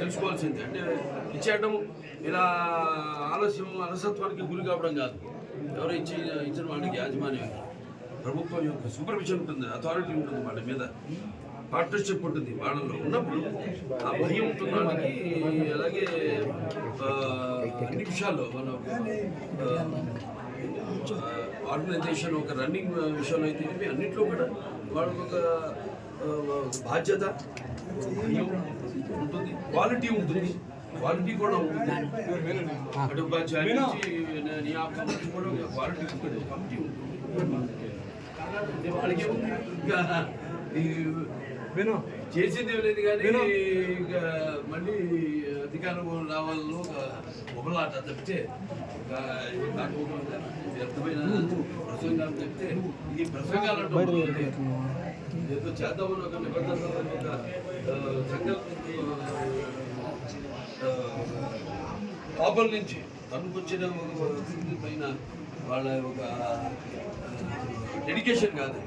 తెలుసుకోవాల్సింది. అంటే ఇచ్చేయడం ఇలా ఆలస్యం అలసత్వానికి గురి కావడం కాదు. ఎవరు ఇచ్చి ఇచ్చిన వాడికి యాజమాన్యం ప్రభుత్వం యొక్క సూపర్విజన్ ఉంటుంది అథారిటీ ఉంటుంది వాళ్ళ మీద. పార్ట్నర్షిప్ ఉంటుంది వాళ్ళలో. ఉన్నప్పుడు ఆ భయం ఉంటుంది వాళ్ళకి. అలాగే నిమిషాల్లో మన ఆర్గనైజేషన్ ఒక రన్నింగ్ విషయంలో అయితే అన్నింటిలో కూడా వాళ్ళకి ఒక బాధ్యత భయం. ఉంటుంది. క్వాలిటీ ఉంటుంది. క్వాలిటీ కూడా ఉంటుంది. అటు ఉపాధ్యాయుల నుంచి కూడా క్వాలిటీ ఉంటుంది. కమిటీ ఉంటుంది. ఇది వాళ్ళకి విను. చేసింది లేదు కానీ ఇక మళ్ళీ అధికారం రావాలని ఒక ఒకలాట తప్పితే వ్యర్థమైన ప్రసంగాలు తప్పితే ఈ ప్రసంగాలు. ఏదో చేద్దామని ఒక నిబంధన ఒక ఆ, సంకల్పంతో ఆ, పాపం నుంచి. తనకొచ్చిన ఒక పైన వాళ్ళ ఒక డెడికేషన్ కాదు.